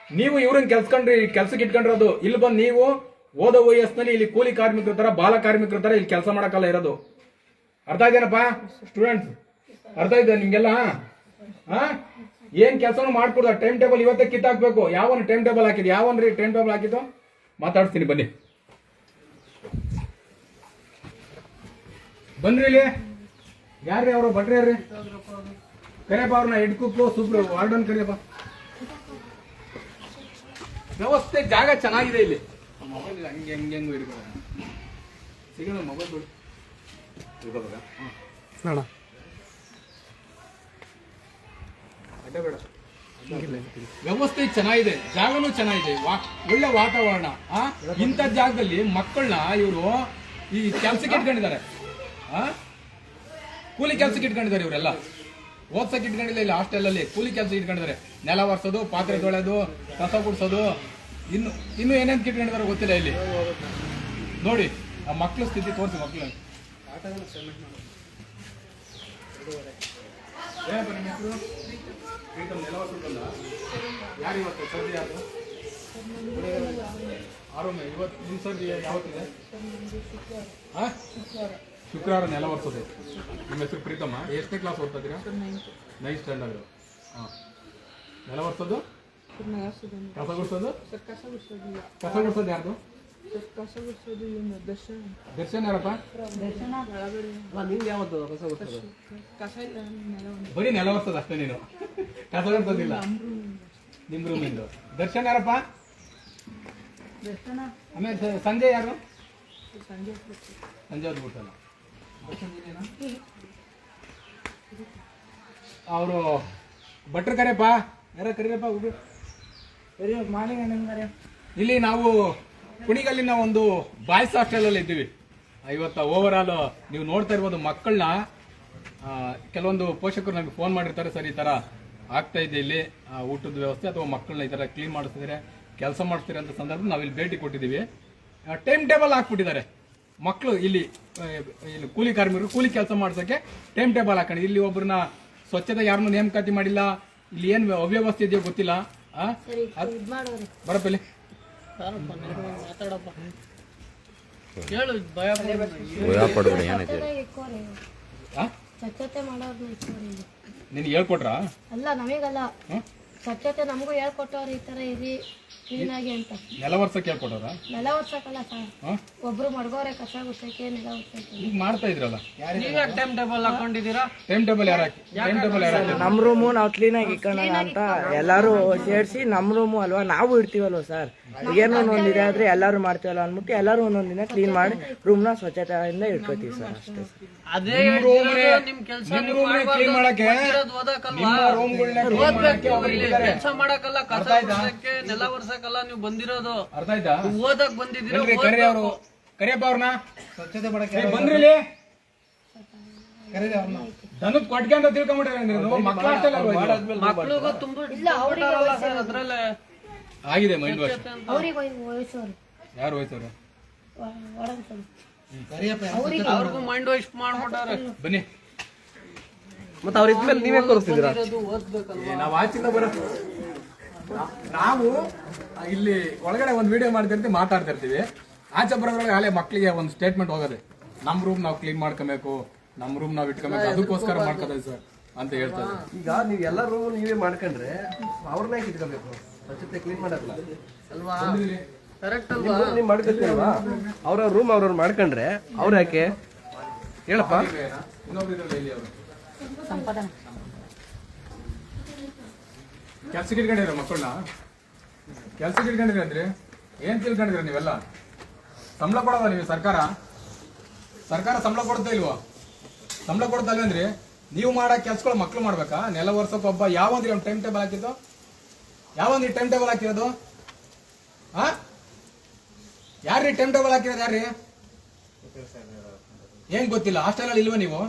Speaker 1: ನೀವು ಇವ್ರನ್ನ ಕೆಲ್ಸ್ಕೊಂಡ್ರಿ, ಕೆಲ್ಸಕ್ಕೆ ಇಟ್ಕೊಂಡಿರೋದು. ಇಲ್ಲಿ ಬಂದು ನೀವು ಓದೋ ವಯಸ್ಸಿನಲ್ಲಿ ಇಲ್ಲಿ ಕೂಲಿ ಕಾರ್ಮಿಕರ ತರ, ಬಾಲ ಕಾರ್ಮಿಕರ ತರ ಇಲ್ಲಿ ಕೆಲಸ ಮಾಡಕಲ್ಲ ಇರೋದು. ಅರ್ಥ ಆಯ್ತೇನಪ್ಪ? ಸ್ಟೂಡೆಂಟ್ಸ್ ಅರ್ಥ ಆಯ್ತಾ ನಿಮ್ಗೆಲ್ಲ? ಹಾ ಏನ್ ಕೆಲಸನೂ ಮಾಡ್ಕೊಡ್ದ ಟೈಮ್ ಟೇಬಲ್ ಇವತ್ತೇ ಕಿತ್ತಾಕ್ಬೇಕು. ಯಾವನ್ ಟೈಮ್ ಟೇಬಲ್ ಹಾಕಿದ್ ಯಾವನ್ರಿ ಟೈಮ್ ಟೇಬಲ್ ಹಾಕಿದ್ದು? ಮಾತಾಡ್ತೀನಿ ಬನ್ನಿ. ಬನ್ರಿ ಇಲ್ಲಿ. ಯಾರ್ರಿ ಅವರು? ಭಟ್ರಿ ಯಾರ್ರಿ? ಕರಿಯಪ್ಪ ಅವ್ರನ್ನ ಹೆಡ್ ಸುಬ್ರು ಸೂಪ್ರ ವಾರ್ಡನ್ ಕರಿಯಪ್ಪ. ವ್ಯವಸ್ಥೆ ಜಾಗ ಚೆನ್ನಾಗಿದೆ ಇಲ್ಲಿ. ಮೊಬೈಲ್ ಹಂಗೆ ಹಂಗೆ ಹೆಂಗು ಹಿಡ್ಕೊಳ್ಳೋಣ ಸಿಗೋಣ ಮೊಬೈಲ್ ಬಿಡು. ಹಿಡ್ಕೊಬೇಕಾ ವ್ಯವಸ್ಥೆ ಚೆನ್ನಾಗಿದೆ ಜಾಗನೂ ಚೆನ್ನಾಗಿದೆ ವಾ- ಒಳ್ಳೆ ವಾತಾವರಣ ಆ? ಇಂಥ ಜಾಗದಲ್ಲಿ ಮಕ್ಕಳನ್ನ ಇವರು ಈ ಕೆಲ್ಸಕ್ಕೆ ಇಟ್ಕೊಂಡಿದ್ದಾರೆ. ಆ? ಕೂಲಿ ಕೆಲ್ಸಕ್ಕೆ ಇಟ್ಕೊಂಡಿದ್ದಾರೆ ಇವರೆಲ್ಲ. ಓದ್ಸಕ್ಕೆ ಇಟ್ಕೊಂಡಿಲ್ಲ ಇಲ್ಲಿ ಹಾಸ್ಟೆಲ್ ಅಲ್ಲಿ ಕೂಲಿ ಕೆಲಸ ಇಟ್ಕೊಂಡಿದ್ದಾರೆ. ನೆಲ ಒರೆಸೋದು ಪಾತ್ರೆ ತೊಳೆದು ಕಸ ಗುಡಿಸೋದು ಇನ್ನು ಇನ್ನು ಏನೇನು ಇಟ್ಕೊಂಡಿದ್ದಾರೆ ಗೊತ್ತಿಲ್ಲ ಇಲ್ಲಿ. ನೋಡಿ ಆ ಮಕ್ಕಳ ಸ್ಥಿತಿ ತೋರಿಸಿ ಮಕ್ಕಳು ಪ್ರೀತಮ್ ನೆಲವಸದಲ್ಲ ಯಾರು ಇವತ್ತು? ಸರ್ದಿ ಯಾರು? ಆರೋಗ್ಯ ಇವತ್ತು ನಿಮ್ಮ ಸರ್ದಿ ಯಾವತ್ತಿದೆ? ಹಾಂ ಶುಕ್ರವಾರ ನೆಲ ಒರೆಸೋದು ನಿಮ್ಮ ಹೆಸರು ಪ್ರೀತಮ್ಮ? ಎಷ್ಟನೇ ಕ್ಲಾಸ್ ಓದ್ತಾ ಇದ್ದೀರಾ? ನೈನ್ ಸ್ಟ್ಯಾಂಡರ್ಡ್ ಹಾಂ ನೆಲ ಒರೆಸೋದು ಕಸ ಗುಡಿಸೋದು? ಕಸ ಗುಡಿಸೋದು ಯಾರ್ದು? ದರ್ಶನ್ ಯಾರಪ್ಪ ಬರೀ ನೆಲ ಒರೆಸೋದು ಅಷ್ಟೇ ನೀನು. ಕಸ ಗುಡಿಸೋದಿಲ್ಲ ನಿಮ್ಮ ರೂಮಿಂದು ದರ್ಶನ ಯಾರಪ್ಪ? ಆಮೇಲೆ ಸಂಜೆ ಯಾರು? ಸಂಜೆ. ಹೊತ್ತು ಬಿಡ್ತಲ್ಲ ಅವರು ಭಟ್ರು ಕರೆಯಪ್ಪ? ಯಾರ ಕರೀರಪ್ಪ ಹುಡುಗ ಇಲ್ಲಿ ನಾವು ಕುಣಿಗಲ್ಲಿನ ಒಂದು ಬಾಯ್ಸ್ ಹಾಸ್ಟೆಲ್ ಅಲ್ಲಿ ಇದ್ದೀವಿ. ಇವತ್ತು ಓವರ್ ಆಲ್ ನೀವು ನೋಡ್ತಾ ಇರ್ಬೋದು ಮಕ್ಕಳನ್ನ ಕೆಲವೊಂದು ಪೋಷಕರು ನಮಗೆ ಫೋನ್ ಮಾಡಿರ್ತಾರೆ ಸರ್ ಈ ಥರ ಆಗ್ತಾ ಇದೆ ಇಲ್ಲಿ. ಊಟದ ವ್ಯವಸ್ಥೆ ಅಥವಾ ಮಕ್ಕಳನ್ನ ಈ ಥರ ಕ್ಲೀನ್ ಮಾಡಿಸ್ತಿದ್ದಾರೆ ಕೆಲಸ ಮಾಡಿಸ್ತೀರ ಅಂತ ಸಂದರ್ಭ ನಾವು ಇಲ್ಲಿ ಭೇಟಿ ಕೊಟ್ಟಿದ್ದೀವಿ. ಟೈಮ್ ಟೇಬಲ್ ಹಾಕ್ಬಿಟ್ಟಿದ್ದಾರೆ. ಮಕ್ಕಳು ಇಲ್ಲಿ ಇಲ್ಲಿ ಕೂಲಿ ಕಾರ್ಮಿಕರು ಕೂಲಿ ಕೆಲಸ ಮಾಡ್ಸೋಕ್ಕೆ ಟೈಮ್ ಟೇಬಲ್ ಹಾಕೊಂಡು ಇಲ್ಲಿ ಒಬ್ಬರನ್ನ ಸ್ವಚ್ಛತೆ ಯಾರನ್ನೂ ನೇಮಕಾತಿ ಮಾಡಿಲ್ಲ. ಇಲ್ಲಿ ಏನು ಅವ್ಯವಸ್ಥೆ ಇದೆಯೋ ಗೊತ್ತಿಲ್ಲ. ಆ?
Speaker 2: ಭಯ ಪಡ್ಬೇಡಿ. ಏನೈತೆ?
Speaker 3: ಸ್ವಚ್ಛತೆ ಮಾಡೋರ್ನ ಇಕ್ಕೋರಿ
Speaker 1: ನಿನ್ಗೆ ಹೇಳ್ಕೊಟ್ರಾ?
Speaker 3: ಅಲ್ಲ ನಮಗಲ್ಲ? ಸ್ವಚ್ಛತೆ ನಮಗೂ ಹೇಳ್ಕೊಟ್ಟವ್ರು ಈ ತರ ಇರಿ ಕ್ಲೀನಾಗಿ ಆಗಿ ಅಂತ.
Speaker 1: ನೆಲ ವರ್ಷಕ್ಕೆ ಹೇಳ್ಕೊಟ್ಟವ್ರ?
Speaker 3: ನೆಲ ಒರ್ಸಕ್ಕಲ್ಲ ಸರ್. ಒಬ್ರು ಮಡ್ಗೋರೆ ಕಸ ಗುಡ್ಸಕ್ಕೆ ನೆಲ ಒರ್ಸಕ್ಕೆ
Speaker 1: ಈಗ ಮಾಡ್ತಾ ಇದ್ರಲ್ಲ?
Speaker 5: ಟೈಮ್ ಟೇಬಲ್ ಹಾಕೊಂಡಿದ್ದೀರಾ?
Speaker 1: ಟೈಮ್ ಟೇಬಲ್ ಯಾರು ಹಾಕಿ ಟೈಮ್ ಟೇಬಲ್ ಯಾರು ಹಾಕಿ
Speaker 5: ನಮ್ ರೂಮು ನಾವು ಕ್ಲೀನ್ ಆಗಿ ಇಕ್ಕೋಣ ಅಂತ ಎಲ್ಲಾರು ಸೇರಿಸಿ ನಮ್ ರೂಮು ಅಲ್ವಾ? ನಾವು ಇಡ್ತೀವಲ್ವ ಸರ್? ಏನೋ ಒಂದೊಂದಿದೆ ಆದ್ರೆ ಎಲ್ಲಾರು ಮಾಡ್ತೀವಲ್ಲ ಅಂದ್ಬಿಟ್ಟು ಎಲ್ಲಾರು ಒಂದೊಂದ್ ದಿನ ಕ್ಲೀನ್ ಮಾಡಿ ರೂಮ್ನ ಸ್ವಚ್ಛತೆಯಿಂದ ಇಟ್ಕೋತೀವಿ ಸರ್ ಅಷ್ಟೇ
Speaker 8: ಅದೇ
Speaker 1: ಕ್ಲೀನ್ ಮಾಡಕ್ಕೆ.
Speaker 8: ಕೆಲಸ ಮಾಡಕ್ಕಲ್ಲ ಕಸ? ನೆಲ ಒರ್ಸಕ್ಕಲ್ಲ ನೀವು ಬಂದಿರೋದು.
Speaker 1: ಅರ್ಥ ಆಯ್ತಾ?
Speaker 8: ಓದಕ್ ಬಂದಿದ್ದೀರಾ
Speaker 1: ಎಲ್ರಿ ಕರಿ ಅವರು. ಕರಿಯಪ್ಪ ಅವ್ರನ್ನ. ಸ್ವಚ್ಛತೆ ಮಾಡಕ್ಕೆ ಬಂದ್ರಿ ಇಲ್ಲಿ. ದನದ ಕೊಟ್ಗೆ ಅಂತ ತಿಳ್ಕೊಂಬಿಟ್ರೆ ನೀವು. ಮಕ್ಕಳ
Speaker 8: ತುಂಬಾ ಅದ್ರಲ್ಲೇ.
Speaker 1: ಆಗಿದೆ ಮೈಂಡ್ ವಾಶ್.
Speaker 3: ಅವ್ರಿಗೆ ವಯಸ್ಸವ್ರು.
Speaker 1: ಯಾರು ಹೋಯ್ತವ್ರೆ
Speaker 8: ಅವ್ರಿಗೂ ಮೈಂಡ್ ವಾಶ್ ಮಾಡ್ಬಿಟ್ಟಾರೆ.
Speaker 1: ಬನ್ನಿ.
Speaker 4: ಮತ್ತೆ ಅವ್ರ ಇದ್ಮೇಲೆ ನೀವೇ
Speaker 1: ಕೊರಿಸ್ತಿದ್ದೀರಾ ನಾವು ಆಚಿಂದ ಬರೋ ನಾವು ಇಲ್ಲಿ ಒಳಗಡೆ ಒಂದು ವಿಡಿಯೋ ಮಾಡ್ತಿರ್ತೀವಿ ಮಾತಾಡ್ತಿರ್ತೀವಿ. ಆಚೆ ಬರೋದ್ರೊಳಗೆ ಅಲ್ಲೇ ಮಕ್ಕಳಿಗೆ ಒಂದು ಸ್ಟೇಟ್ಮೆಂಟ್ ಹೋಗೋದೆ. ನಮ್ಮ ರೂಮ್ ನಾವು ಕ್ಲೀನ್ ಮಾಡ್ಕೋಬೇಕು. ನಮ್ಮ ರೂಮ್ ನಾವು ಇಟ್ಕೋಬೇಕು. ಅದಕ್ಕೋಸ್ಕರ ಮಾಡ್ಕೋತೀವಿ ಸರ್ ಅಂತ ಹೇಳ್ತಾರೆ.
Speaker 9: ಈಗ ನೀವು ಎಲ್ಲ ರೂಮ್ ನೀವೇ ಮಾಡ್ಕೊಂಡ್ರೆ ಅವ್ರನ್ನ ಇಟ್ಕೋಬೇಕು. ಸ್ವಚ್ಛತೆ ಕ್ಲೀನ್ ಮಾಡಲ್ಲ.
Speaker 8: ಕರೆಕ್ಟ್
Speaker 9: ನಿಮ್ room ನೀವ್ ಮಾಡ್ಕೊತೀರಲ್ವಾ ಅವ್ರ ರೂಮ್ ಅವ್ರವ್ರು ಮಾಡ್ಕೊಂಡ್ರೆ ಅವ್ರ ಯಾಕೆ? ಹೇಳಪ್ಪ.
Speaker 1: ಕೆಲ್ಸಕ್ಕೆ ಇಟ್ಕೊಂಡಿರ ಮಕ್ಕಳನ್ನ? ಕೆಲ್ಸಕ್ಕೆ ಇಟ್ಕೊಂಡಿರ ಅಂದ್ರೆ ಏನ್ ತಿಳ್ಕೊಂಡಿರ ನೀವೆಲ್ಲ? ಸಂಬಳ ಕೊಡೋದ ನೀವು ಸರ್ಕಾರ? ಸರ್ಕಾರ ಸಂಬಳ ಕೊಡ್ತಾ ಇಲ್ವೋ? ಸಂಬಳ ಕೊಡ್ತಾ ಇಲ್ವಂದ್ರೆ ನೀವು ಮಾಡೋ ಕೆಲ್ಸಗಳು ಮಕ್ಳು ಮಾಡ್ಬೇಕಾ? ನೆಲ ವರ್ಷಕ್ಕೊಬ್ಬ ಒಬ್ಬ ಯಾವಂದ್ರಿ ಒಂದು ಟೈಮ್ ಟೇಬಲ್ ಹಾಕಿದ್ದು? ಯಾವಂದ್ರಿ ಟೈಮ್ ಟೇಬಲ್ ಹಾಕಿರೋದು? ಹಾ ಯಾರ್ರೀ ಟೈಮ್ ಟೇಬಲ್ ಹಾಕಿರೋದು ಯಾರ್ರೀ? ಏನ್ ಗೊತ್ತಿಲ್ಲ ಹಾಸ್ಟೆಲ್ ಅಲ್ಲಿ ಇಲ್ವಾ ನೀವು?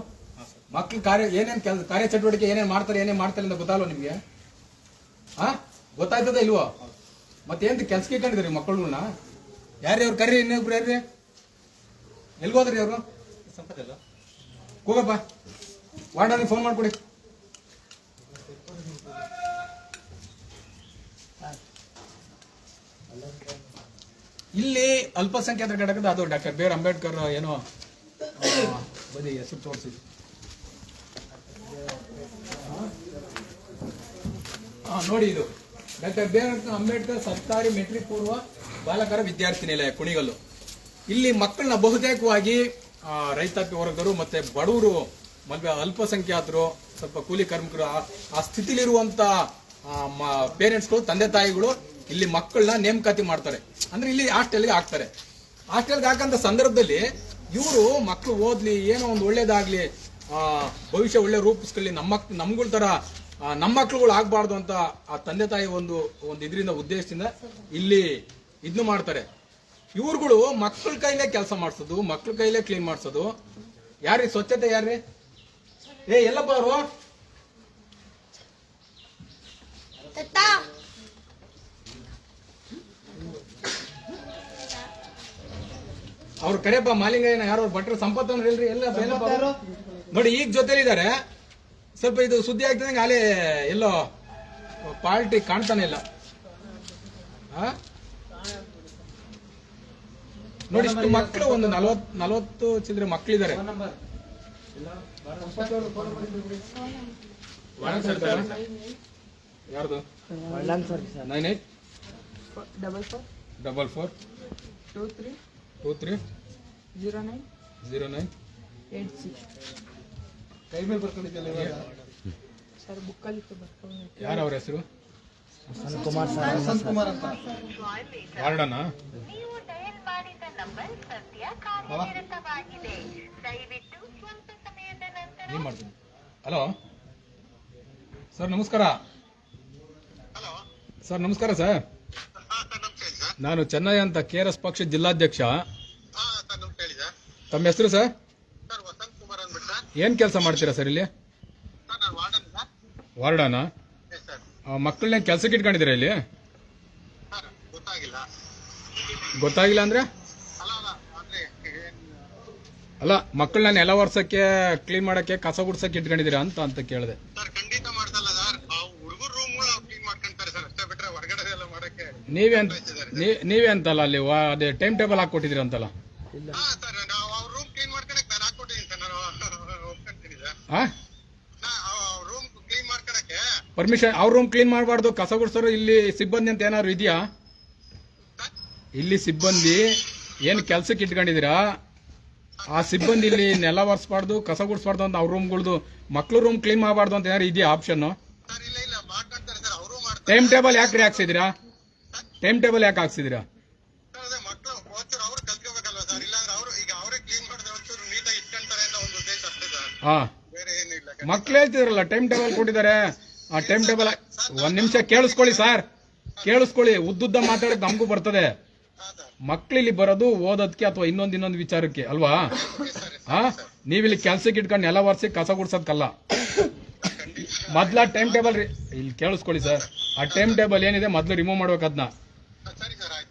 Speaker 1: ಮಕ್ಳು ಕಾರ್ಯ ಏನೇನ್ ಕೆಲಸ ಕಾರ್ಯ ಚಟುವಟಿಕೆ ಏನೇನ್ ಮಾಡ್ತಾರೆ ಏನೇನ್ ಮಾಡ್ತಾರೆ ಅಂತ ಗೊತ್ತಲ್ವ ನಿಮ್ಗೆ? ಹಾ ಗೊತ್ತಾಯ್ತದ ಇಲ್ವೋ? ಮತ್ತೇನ್ ಕೆಲ್ಸಕ್ಕೆ ಇಟ್ಕೊಂಡಿದ್ರಿ ಮಕ್ಕಳನ್ನ ಯಾರ್ರೀ ಅವ್ರು? ಕರ್ರಿ ಇನ್ನೊಬ್ರು ಯಾರ್ರಿ? ಎಲ್ಗೋದ್ರಿ ಅವರು? ಹೋಗಪ್ಪ. ವಾರ್ಡನ್ ಫೋನ್ ಮಾಡ್ಕೊಡಿ. ಇಲ್ಲಿ ಅಲ್ಪಸಂಖ್ಯಾತ ಘಟಕದ ಅದು ಡಾಕ್ಟರ್ ಬೇರ್ ಅಂಬೇಡ್ಕರ್ ಏನೋ ಬದಿ ಹೆಸರು ತೋರಿಸಿ ನೋಡಿ ಇದು. ಡಾಕ್ಟರ್ ಬೇರ್ ಅಂಬೇಡ್ಕರ್ ಸರ್ಕಾರಿ ಮೆಟ್ರಿಕ್ ಪೂರ್ವ ಬಾಲಕರ ವಿದ್ಯಾರ್ಥಿ ನಿಲಯ, ಕುಣಿಗಲ್ಲು. ಇಲ್ಲಿ ಮಕ್ಕಳನ್ನ ಬಹುತೇಕವಾಗಿ ರೈತಾಪಿ ವರ್ಗರು ಮತ್ತೆ ಬಡವರು, ಮದುವೆ ಅಲ್ಪಸಂಖ್ಯಾತರು, ಸ್ವಲ್ಪ ಕೂಲಿ ಕಾರ್ಮಿಕರು, ಆ- ಸ್ಥಿತಿಲಿರುವಂತ ಪೇರೆಂಟ್ಸ್ಗಳು ತಂದೆ ತಾಯಿಗಳು ಇಲ್ಲಿ ಮಕ್ಕಳನ್ನ ನೇಮಕಾತಿ ಮಾಡ್ತಾರೆ. ಅಂದ್ರೆ ಇಲ್ಲಿ ಹಾಸ್ಟೆಲ್ಗೆ ಹಾಕ್ತಾರೆ. ಹಾಸ್ಟೆಲ್ಗೆ ಹಾಕಂತ ಸಂದರ್ಭದಲ್ಲಿ ಇವರು ಮಕ್ಕಳು ಓದ್ಲಿ ಏನೋ ಒಂದು ಒಳ್ಳೇದಾಗ್ಲಿ ಆ, ಭವಿಷ್ಯ ಒಳ್ಳೆ ರೂಪಿಸ್ಕೊಳ್ಳಿ ನಮ್ಮ ನಮ್ಗಳ ತರ ನಮ್ಮ ಮಕ್ಳುಗಳು ಆಗ್ಬಾರ್ದು ಅಂತ ಆ ತಂದೆ ತಾಯಿ ಒಂದು ಒಂದು ಇದರಿಂದ ಉದ್ದೇಶದಿಂದ ಇಲ್ಲಿ ಇದನ್ನು ಮಾಡ್ತಾರೆ. ಇವ್ರುಗಳು ಮಕ್ಕಳ ಕೈಲೇ ಕೆಲಸ ಮಾಡಿಸೋದು ಮಕ್ಕಳ ಕೈಲೇ ಕ್ಲೀನ್ ಮಾಡಿಸೋದು. ಯಾರ್ರಿ? ಸ್ವಚ್ಛತೆ ಯಾರ್ರಿ? ಏ ಎಲ್ಲಪ್ಪ ಅವರು ಅವ್ರು ಕರೆಯಪ್ಪ ಮಾಲಿಂಗಯ್ಯನ ಯಾರು ಭಟ್ರ ಸಂಪತ್ತು ಅಂದ್ರೆ ಇಲ್ರಿ ಎಲ್ಲ? ನೋಡಿ ಈಗ ಜೊತೆಲಿದ್ದಾರೆ. ಸ್ವಲ್ಪ ಇದು ಸುದ್ದಿ ಆಗ್ತದಂಗೆ ಅಲ್ಲೇ ಎಲ್ಲೋ ಪಾರ್ಟಿ ಕಾಣ್ತಾನೆ ಇಲ್ಲ? ನೋಡಿ ಇಷ್ಟು ಮಕ್ಕಳು ಒಂದು ನಲವತ್ ನಲವತ್ತು ಚಿಲ್ಲರೆ ಮಕ್ಕಳಿದ್ದಾರೆ ಯಾರ್ದು? Nine eight
Speaker 5: double four.
Speaker 1: Double four.
Speaker 5: Two three.
Speaker 1: Two three
Speaker 5: zero nine
Speaker 1: zero nine
Speaker 5: eight six
Speaker 1: ಕೈ ಮೇಲೆ ಬರ್ಕೊಂಡಿದ್ದಲ್ಲ ಇವಾಗ?
Speaker 5: ಸರ್ ಬುಕ್ಕಲ್ಲಿ ಬರ್ಕೊಂಡು
Speaker 1: ಯಾರು ಅವ್ರ ಹೆಸರು?
Speaker 5: ಕುಮಾರ್ ಸರ್.
Speaker 1: ವಾರ್ಡನ?
Speaker 10: ನೀವು ಡಯಲ್ ಮಾಡಿದ ನಂಬರ್ ಸದ್ಯ ಕಾರ್ಯನಿರತವಾಗಿದೆ. ದಯವಿಟ್ಟು ಸ್ವಲ್ಪ ಸಮಯದ ನಂತರ
Speaker 1: ಏನ್ ಮಾಡ್ತೀನಿ. ಹಲೋ ಸರ್ ನಮಸ್ಕಾರ. ಸರ್ ನಮಸ್ಕಾರ ಸರ್ ನಾನು ಚೆನ್ನೈ ಅಂತ ಕೆ ಆರ್ ಎಸ್ ಪಕ್ಷ ಜಿಲ್ಲಾಧ್ಯಕ್ಷ. ತಮ್ಮ ಹೆಸರು ಸರ್? ಏನ್ ಕೆಲಸ ಮಾಡ್ತೀರಾ ಸರ್ ಇಲ್ಲಿ? ವಾರ್ಡನ ಮಕ್ಕಳನ್ನ ಕೆಲಸಕ್ಕೆ ಇಟ್ಕೊಂಡಿದ್ದೀರಾ ಇಲ್ಲಿ? ಗೊತ್ತಾಗಿಲ್ಲ. ಅಂದ್ರೆ? ಅಲ್ಲ ಮಕ್ಕಳನ್ನ ನೆಲ ಒರ್ಸಕ್ಕೆ ಕ್ಲೀನ್ ಮಾಡಕ್ಕೆ ಕಸ ಗುಡ್ಸಕ್ಕೆ ಇಟ್ಕೊಂಡಿದ್ದೀರಾ ಅಂತ ಅಂತ ಕೇಳಿದೆ.
Speaker 11: ಸರ್ ಖಂಡಿತ ಮಾಡ್ಸಲ್ಲ ಸರ್. ಹುಡುಗರು ರೂಮ್ಗಳು ಕ್ಲೀನ್ ಮಾಡ್ಕೊಂತಾರೆ ಸರ್. ಅಷ್ಟೇ ಬಿಟ್ರೆ ಹೊರಗಡೆ ಎಲ್ಲ ಮಾಡಕ್ಕೆ
Speaker 1: ನೀವೇ ಅಂತ ನೀ- ನೀವೇ ಅಂತಲ್ಲ ಅಲ್ಲಿ ವಾ- ಅದೇ ಟೈಮ್ ಟೇಬಲ್ ಹಾಕೊಟ್ಟಿದ್ರಿ ಅಂತಲ್ಲ?
Speaker 11: ಹಾ ಸರ್ ನಾವು ಅವ್ರ ರೂಮ್ ಕ್ಲೀನ್ ಮಾಡ್ಕೊಳಕ್ ನಾನು ಹಾಕೊಟ್ಟಿದ್ದೀನಿ ಸರ್ ನಾನು ಒಪ್ಕೊಂತೀನಿ ಸರ್.
Speaker 1: ಆ?
Speaker 11: ರೂಮ್ ಕ್ಲೀನ್ ಮಾಡ್ಕೊಳಕ್ಕೆ
Speaker 1: ಪರ್ಮಿಷನ್ ಅವ್ರ ರೂಮ್ ಕ್ಲೀನ್ ಮಾಡಬಾರ್ದು ಕಸ ಗುಡ್ಸೋರು ಇಲ್ಲಿ ಸಿಬ್ಬಂದಿ ಅಂತ ಏನಾದ್ರು ಇದೆಯಾ? ಇಲ್ಲಿ ಸಿಬ್ಬಂದಿ ಏನು ಕೆಲ್ಸಕ್ಕೆ ಇಟ್ಕೊಂಡಿದ್ದೀರಾ? ಆ ಸಿಬ್ಬಂದಿ ಇಲ್ಲಿ ನೆಲ ಒರೆಸ್ಬಾರ್ದು ಕಸ ಗುಡಿಸ್ಬಾರ್ದು ಅಂತ ಅವ್ರ ರೂಮ್ಗಳ್ದು ಮಕ್ಳು ರೂಮ್ ಕ್ಲೀನ್ ಮಾಡಬಾರ್ದು ಅಂತ ಏನಾರು ಇದೆಯಾ ಆಪ್ಷನ್
Speaker 11: ಸರ್ ಇಲ್ಲ ಇಲ್ಲ ಮಾಡ್ಕೊಂತಾರೆ ಸರ್ ಅವರು ಮಾಡ್ತಾರೆ.
Speaker 1: ಟೈಮ್ ಟೇಬಲ್ ಯಾಕೆ ರೀ ಹಾಕ್ಸಿದ್ದೀರಾ ಟೈಮ್ ಟೇಬಲ್ ಯಾಕೆ
Speaker 11: ಹಾಕ್ಸಿದಿರಾ?
Speaker 1: ಹಾ. ಮಕ್ಳು ಹೇಳ್ತಿದ್ರಲ್ಲ ಟೈಮ್ ಟೇಬಲ್ ಕೊಟ್ಟಿದ್ದಾರೆ. ಆ ಟೈಮ್ ಟೇಬಲ್ ಒಂದ್ ನಿಮಿಷ ಕೇಳಿಸ್ಕೊಳ್ಳಿ ಸರ್. ಕೇಳಿಸ್ಕೊಳ್ಳಿ ಉದ್ದುದ್ದ ಮಾತಾಡಕ್ ನಮಗೂ ಬರ್ತದೆ. ಮಕ್ಳು ಇಲ್ಲಿ ಬರೋದು ಓದೋದಕ್ಕೆ ಅಥವಾ ಇನ್ನೊಂದ್ ಇನ್ನೊಂದು ವಿಚಾರಕ್ಕೆ ಅಲ್ವಾ? ಹಾ? ನೀವಿಲ್ಲಿ ಕೆಲ್ಸಕ್ಕೆ ಇಟ್ಕೊಂಡು ಎಲ್ಲ ಒರೆಸಿ ಕಸ ಗುಡ್ಸೋದಕ್ಕಲ್ಲ ಮೊದ್ಲ ಟೈಮ್ ಟೇಬಲ್ ರೀ ಇಲ್ಲಿ ಕೇಳಿಸ್ಕೊಳ್ಳಿ ಸರ್. ಆ ಟೈಮ್ ಟೇಬಲ್ ಏನಿದೆ ಮೊದ್ಲು ರಿಮೂವ್ ಮಾಡ್ಬೇಕು ಅದನ್ನ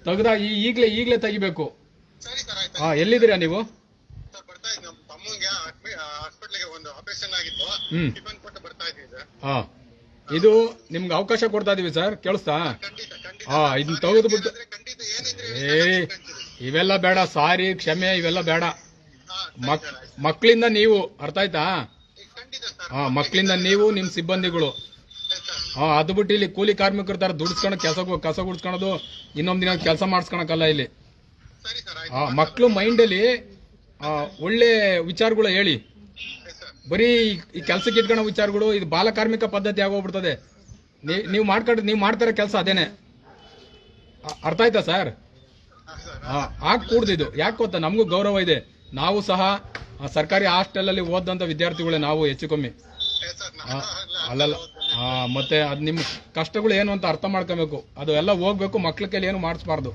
Speaker 1: ತೆಗ್ದ ಈ ಈಗ್ಲೇ ಈಗ್ಲೇ ತೆಗಿಬೇಕು.
Speaker 11: ಸರಿ ಸರ್ ಆಯ್ತು.
Speaker 1: ಹಾ ಎಲ್ಲಿದ್ದೀರಾ ನೀವು?
Speaker 11: ಸರ್ ಬರ್ತಾ ಇದ್ದೀನಿ. ನಮ್ಮ ತಮ್ಮಂಗೆ ಹಾಸ್ಪಿಟ್ಲಿಗೆ ಒಂದು ಆಪರೇಷನ್ ಆಗಿತ್ತು.
Speaker 1: ಹ್ಮ್.
Speaker 11: ಟಿಫನ್ ಕೊಟ್ಟು ಬರ್ತಾ ಇದ್ದೀನಿ ಸರ್.
Speaker 1: ಹಾ. ಇದು ನಿಮ್ಗೆ ಅವಕಾಶ ಕೊಡ್ತಾ ಇದೀವಿ ಸರ್. ಕೇಳಿಸ್ತಾ?
Speaker 11: ಖಂಡಿತ ಖಂಡಿತ.
Speaker 1: ಹಾ ಇದನ್ನ ತೆಗೆದು ಬಿಟ್ಟು
Speaker 11: ಖಂಡಿತ ಏನಿದ್ರೆ
Speaker 1: ಏ ಇವೆಲ್ಲ ಬೇಡ ಸಾರಿ ಕ್ಷಮೆ ಇವೆಲ್ಲ ಬೇಡ. ಮಕ್ ಮಕ್ಕಳಿಂದ ನೀವು ಅರ್ಥ ಆಯ್ತಾ? ಹಾ ಮಕ್ಕಳಿಂದ ನೀವು ನಿಮ್ಮ ಸಿಬ್ಬಂದಿಗಳು. ಹಾ ಅದು ಬಿಟ್ಟು ಇಲ್ಲಿ ಕೂಲಿ ಕಾರ್ಮಿಕರ ತರ ದುಡ್ಸ್ಕೊಂಡು ಕೆಲಸ ಕಸ ಗುಡ್ಸ್ಕೊಳೋದು ಇನ್ನೊಂದು ದಿನ ಕೆಲಸ ಮಾಡಿಸ್ಕೊಳಕಲ್ಲ ಇಲ್ಲಿ. ಹಾ ಮಕ್ಕಳು ಮೈಂಡಲ್ಲಿ ಒಳ್ಳೆ ವಿಚಾರಗಳು ಹೇಳಿ. ಬರೀ ಈ- ಕೆಲ್ಸಕ್ಕೆ ಇಟ್ಕೊಳ್ಳೋ ವಿಚಾರಗಳು ಇದು ಬಾಲ ಕಾರ್ಮಿಕ ಪದ್ಧತಿ ಆಗೋಗ್ಬಿಡ್ತದೆ. ನೀವು ಮಾಡ್ಕೊಂಡ್ರೆ ನೀವು ಮಾಡ್ತಾರ ಕೆಲಸ ಅದೇನೆ. ಅರ್ಥ ಆಯ್ತಾ ಸರ್? ಆಗ್ ಕೂಡ್ದಿದ್ದು. ಯಾಕೆ ಗೊತ್ತಾ? ನಮಗೂ ಗೌರವ ಇದೆ. ನಾವು ಸಹ ಸರ್ಕಾರಿ ಹಾಸ್ಟೆಲ್ ಅಲ್ಲಿ ಓದಂತ ವಿದ್ಯಾರ್ಥಿಗಳೇ ನಾವು ಹೆಚ್ಚು ಕಮ್ಮಿ. ಅಲ್ಲಲ್ಲ. ಮತ್ತೆ ಅದ್ ನಿಮ್ ಕಷ್ಟಗಳು ಏನು ಅಂತ ಅರ್ಥ ಮಾಡ್ಕೋಬೇಕು. ಅದು ಎಲ್ಲ ಹೋಗ್ಬೇಕು ಮಕ್ಳ ಕೈಲಿ ಏನು ಮಾಡಿಸ್ಬಾರ್ದು.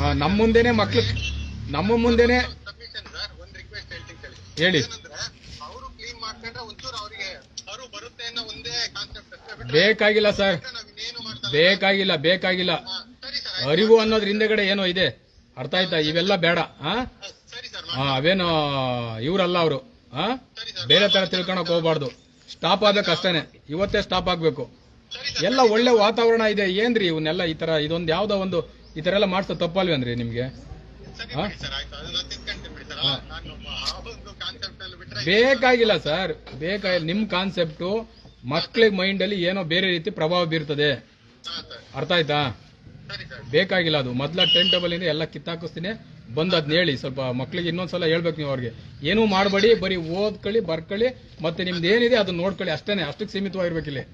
Speaker 1: ಆ, ನಮ್ಮ ಮುಂದೆನೆ ಮಕ್ಳು ನಮ್ಮ ಮುಂದೆನೆ
Speaker 11: ಸಬ್ಮಿಷನ್ ಸರ್ ಒಂದ್ ರಿಕ್ವೆಸ್ಟ್ ಹೇಳ್ತೀನಿ ಕೇಳಿ
Speaker 1: ಹೇಳಿ.
Speaker 11: ಏನಂದ್ರೆ ಅವರು ಕ್ಲೀನ್ ಮಾಡ್ಕೊಂಡ್ರೆ ಒಂಚೂರು ಅವರಿಗೆ ಅವರು ಬರುತ್ತೆ ಅನ್ನೋ ಒಂದೇ ಕಾನ್ಸೆಪ್ಟ್ ಅಷ್ಟೇ. ಬಿಟ್ರೆ
Speaker 1: ಬೇಕಾಗಿಲ್ಲ ಸರ್.
Speaker 11: ನಾವ್ ಇನ್ನೇನು ಮಾಡ್ತಾ
Speaker 1: ಬೇಕಾಗಿಲ್ಲ ಬೇಕಾಗಿಲ್ಲ.
Speaker 11: ಸರಿ ಸರ್
Speaker 1: ಅರಿವು ಅನ್ನೋದ್ರ ಹಿಂದೆಗಡೆ ಏನೋ ಇದೆ. ಅರ್ಥ ಆಯ್ತಾ? ಇವೆಲ್ಲ ಬೇಡ. ಆ?
Speaker 11: ಸರಿ
Speaker 1: ಅವೇನು ಇವರಲ್ಲ ಅವರು. ಆ? ಬೇರೆ ತರ ತಿಳ್ಕೊಳಕ್ ಹೋಗ್ಬಾರ್ದು. ಸ್ಟಾಪ್ ಆಗ್ಬೇಕು ಅಷ್ಟೇನೆ ಇವತ್ತೇ ಸ್ಟಾಪ್ ಆಗಬೇಕು. ಎಲ್ಲ ಒಳ್ಳೆ ವಾತಾವರಣ ಇದೆ. ಏನ್ರಿ ಇವನ್ನೆಲ್ಲ ಈ ತರ ಇದೊಂದು ಯಾವ್ದೋ ಒಂದು ಈ ತರ ಎಲ್ಲ ಮಾಡಿಸೋ
Speaker 11: ತಪ್ಪಲ್ವಿ ಅಂದ್ರಿ ನಿಮ್ಗೆ
Speaker 1: ಬೇಕಾಗಿಲ್ಲ ಸರ್. ಬೇಕಾಗಿಲ್ಲ ನಿಮ್ ಕಾನ್ಸೆಪ್ಟು ಮಕ್ಳಿಗೆ ಮೈಂಡ್ ಅಲ್ಲಿ ಏನೋ ಬೇರೆ ರೀತಿ ಪ್ರಭಾವ ಬೀರ್ತದೆ. ಅರ್ಥ ಆಯ್ತಾ? ಬೇಕಾಗಿಲ್ಲ ಅದು. ಮೊದ್ಲ ಟೈಮ್ ಟೇಬಲ್ ಇಂದ ಎಲ್ಲ ಕಿತ್ತಾಕಿಸ್ತೀನಿ ಬಂದ್ ಅದ್ನ ಹೇಳಿ, ಸ್ವಲ್ಪ ಮಕ್ಳಿಗೆ ಇನ್ನೊಂದ್ಸಲ ಹೇಳ್ಬೇಕು ನೀವು ಅವ್ರಿಗೆ. ಏನೂ ಮಾಡಬೇಡಿ, ಬರೀ ಓದ್ಕೊಳ್ಳಿ, ಬರ್ಕೊಳ್ಳಿ, ಮತ್ತೆ ನಿಮ್ದು ಏನಿದೆ ಅದನ್ನ ನೋಡ್ಕೊಳ್ಳಿ ಅಷ್ಟೇನೆ, ಅಷ್ಟಕ್ಕೆ ಸೀಮಿತವಾಗಿರ್ಬೇಕಿಲ್ಲಿ.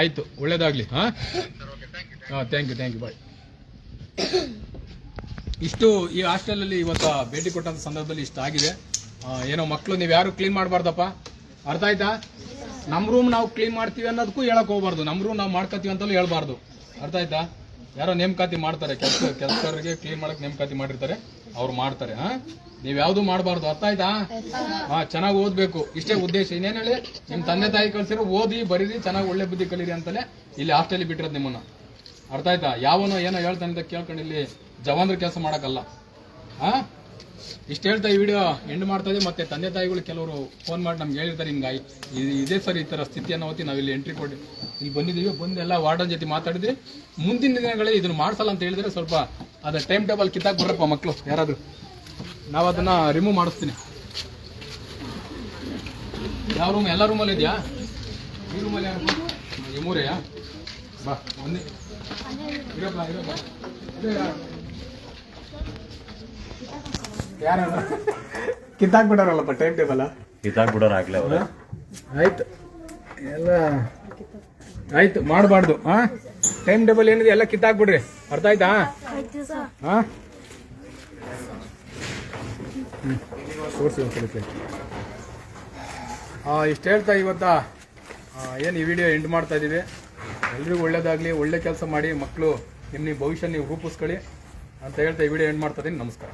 Speaker 1: ಆಯ್ತು, ಒಳ್ಳೇದಾಗ್ಲಿ, ಹಾ? ಹಾ thank you thank you bye ಇಷ್ಟು ಈ ಹಾಸ್ಟೆಲಲ್ಲಿ ಇವತ್ತು ಭೇಟಿ ಕೊಟ್ಟಂತ ಸಂದರ್ಭದಲ್ಲಿ ಇಷ್ಟ ಆಗಿದೆ. ಏನೋ ಮಕ್ಕಳು ನೀವು ಯಾರು ಕ್ಲೀನ್ ಮಾಡಬಾರ್ದಪ್ಪ? ಅರ್ಥ ಆಯ್ತಾ? ನಮ್ಮ ರೂಮ್ ನಾವು ಕ್ಲೀನ್ ಮಾಡ್ತೀವಿ ಅನ್ನೋದಕ್ಕೂ ಹೇಳಕ್ ಹೋಗ್ಬಾರ್ದು. ನಮ್ಮ ರೂಮ್ ನಾವು ಮಾಡ್ಕೋತೀವಿ ಅಂತಲೂ ಹೇಳ್ಬಾರ್ದು. ಅರ್ಥ ಆಯ್ತಾ? ಯಾರೋ ನೇಮಕಾತಿ ಮಾಡ್ತಾರೆ, ಕೆಲಸ ಕೆಲಸಗಾರರಿಗೆ ಕ್ಲೀನ್ ಮಾಡಕ್ ನೇಮಕಾತಿ ಮಾಡಿರ್ತಾರೆ, ಅವ್ರು ಮಾಡ್ತಾರೆ, ಹಾ? ನೀವ್ ಯಾವ್ದು ಮಾಡಬಾರ್ದು, ಅರ್ಥ ಆಯ್ತಾ? ಹಾ, ಚೆನ್ನಾಗಿ ಓದ್ಬೇಕು. ಇಷ್ಟೇ ಉದ್ದೇಶ. ಇನ್ನೇನ್ ಹೇಳಿ? ನಿಮ್ ತಂದೆ ತಾಯಿ ಕಳ್ಸಿರೋ ಓದಿ, ಬರೀರಿ, ಚೆನ್ನಾಗಿ ಒಳ್ಳೆ ಬುದ್ಧಿ ಕಲೀರಿ ಅಂತಲೇ ಇಲ್ಲಿ ಹಾಸ್ಟೆಲ್ ಬಿಟ್ಟಿರೋದು ನಿಮ್ಮನ್ನ. ಅರ್ಥ ಆಯ್ತಾ? ಯಾವನೋ ಏನೋ ಹೇಳ್ತಾನೆ ಅಂತ ಕೇಳ್ಕೊಂಡು ಇಲ್ಲಿ ಜವಾನ್ರ ಕೆಲಸ ಮಾಡಕ್ಕಲ್ಲ. ಹಾ? ಇಷ್ಟ ಹೇಳ್ತಾ ಈ ವಿಡಿಯೋ ಎಂಡ್ ಮಾಡ್ತಾ ಇದೆ ಮತ್ತೆ ತಂದೆ ತಾಯಿಗಳು ಕೆಲವರು ಫೋನ್ ಮಾಡಿ ನಮ್ಗೆ ಹೇಳಿರ್ತಾರೆ ಹಿಂಗ ಇದೇ ಸರ್ ಈ ತರ ಸ್ಥಿತಿಯನ್ನು ಓದಿ ನಾವು ಇಲ್ಲಿ ಎಂಟ್ರಿ ಕೊಡಿ ಇಲ್ಲಿ ಬಂದಿದ್ದೀವಿ, ಬಂದು ಎಲ್ಲ ವಾರ್ಡನ್ ಜೊತೆ ಮಾತಾಡಿದ್ವಿ. ಮುಂದಿನ ದಿನಗಳಲ್ಲಿ ಇದನ್ನ ಮಾಡಿಸಲ್ಲ ಅಂತ ಹೇಳಿದ್ರೆ ಸ್ವಲ್ಪ ಅದ ಟೈಮ್ ಟೇಬಲ್ ಕಿತ್ತಾಕ್ ಬಿಡ್ರಪ್ಪ ಮಕ್ಕಳು ಯಾರಾದರೂ. ನಾವು ಅದನ್ನ ರಿಮೂವ್ ಮಾಡಿಸ್ತೀನಿ. ಯಾವ ರೂಮ್ ಎಲ್ಲ ರೂಮಲ್ಲಿ ಇದೆಯಾ? ಈ ರೂಮಲ್ಲಿ ಯಾರು? ಈ ಮೂರೆಯಾ ಬಾ ಒಂದೇ ಇರಪ್ಪ ಇರಪ್ಪ. ಯಾರು ಬಿಡೋರಲ್ಲಪ್ಪ ಟೈಮ್ ಟೇಬಲ್
Speaker 2: ಕಿತ್ತಾಕ್ಬಿಡೋರು ಆಗ್ಲೇ ಅವ್ರ.
Speaker 1: ಆಯ್ತು. ಎಲ್ಲ ಆಯ್ತು ಮಾಡಬಾರ್ದು ಹಾ? ಟೈಮ್ ಟೇಬಲ್ ಏನಿದೆ ಎಲ್ಲ ಕಿತ್ತಾಕ್ಬಿಡ್ರಿ. ಅರ್ಥ ಆಯ್ತಾ? ಹಾ. ತೋರ್ಸಿ ಒಂದ್ಸಲ ಇಷ್ಟು ಹೇಳ್ತಾ ಇವತ್ತ? ಏನು ಈ ವಿಡಿಯೋ ಎಂಡ್ ಮಾಡ್ತಾ ಇದ್ದೀವಿ ಎಲ್ರಿಗೂ ಒಳ್ಳೇದಾಗಲಿ ಒಳ್ಳೆ ಕೆಲಸ ಮಾಡಿ ಮಕ್ಕಳು ನಿಮ್ಮ ನಿಮ್ಮ ಭವಿಷ್ಯ ನೀವು ರೂಪಿಸ್ಕೊಳ್ಳಿ ಅಂತ ಹೇಳ್ತಾ ಈ ವಿಡಿಯೋ ಎಂಡ್ ಮಾಡ್ತಾ ಇದ್ದೀನಿ ನಮಸ್ಕಾರ.